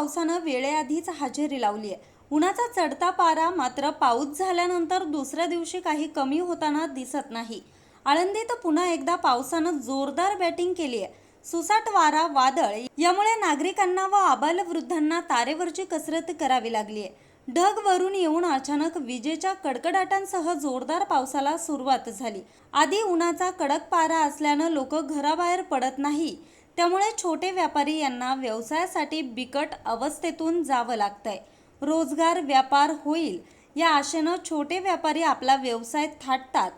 पावसानं वेळेआधीच हजेरी लावली आहे. उन्हाचा चढता पारा मात्र पाऊस झाल्यानंतर दुसऱ्या दिवशी काही कमी होताना दिसत नाही. आळंदीत पुन्हा एकदा पावसानं जोरदार बॅटिंग केली आहे. सुसाट वारा वादळ यामुळे नागरिकांना व आबालवृद्धांना तारेवरची कसरत करावी लागली आहे. ढग वरून येऊन अचानक विजेच्या कडकडाटांसह जोरदार पावसाला सुरुवात झाली. आधी उन्हाचा कडक पारा असल्यानं लोक घराबाहेर पडत नाही. त्यामुळे छोटे व्यापारी यांना व्यवसायासाठी बिकट अवस्थेतून जावं लागतंय. रोजगार व्यापार होईल या आशेनं छोटे व्यापारी आपला व्यवसाय थाटतात.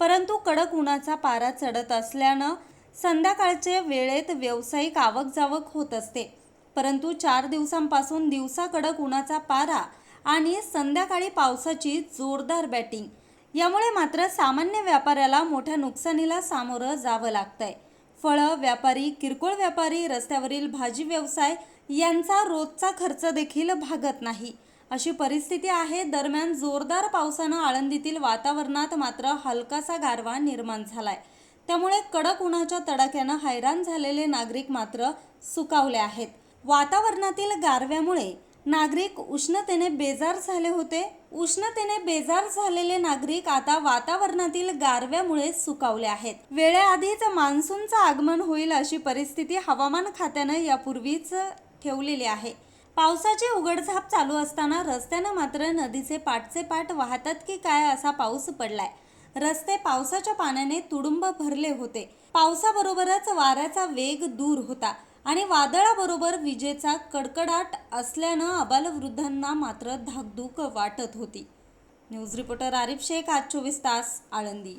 परंतु कडक उन्हाचा पारा चढत असल्यानं संध्याकाळचे वेळेत व्यावसायिक आवक जावक होत असते. परंतु चार दिवसांपासून दिवसा कडक उन्हाचा पारा आणि संध्याकाळी पावसाची जोरदार बॅटिंग. यामुळे मात्र सामान्य व्यापाऱ्याला मोठ्या नुकसानीला सामोरं जावं लागतंय. फळं व्यापारी किरकोळ व्यापारी रस्त्यावरील भाजी व्यवसाय यांचा रोजचा खर्च देखील भागत नाही. अशी परिस्थिती आहे दरम्यान जोरदार पावसानं आळंदीतील वातावरणात मात्र हलकासा गारवा निर्माण झालाय. त्यामुळे कडक उन्हाच्या तडाख्यानं हैराण झालेले नागरिक मात्र सुकावले आहेत. वातावरणातील गारव्यामुळे नागरिक उष्णतेने बेजार झाले होते. उष्णतेने बेजार झालेले नागरिक आता वातावरणातील गारव्यामुळे सुकावले आहेत. वेळेआधीच मान्सूनचं आगमन होईल अशी परिस्थिती हवामान खात्यानं यापूर्वीच ठेवलेली आहे. पावसाची उघडझाप चालू असताना रस्त्यानं मात्र नदीचे पाठचे पाठ वाहतात की काय असा पाऊस पडलाय. रस्ते पावसाच्या पाण्याने तुडुंब भरले होते. पावसाबरोबरच वाऱ्याचा वेग दूर होता. आणि वादळाबरोबर विजेचा कडकडाट असल्यानं अबालवृद्धांना मात्र धाकधूक वाटत होती. न्यूज रिपोर्टर आरिफ शेख आज चोवीस तास आळंदी.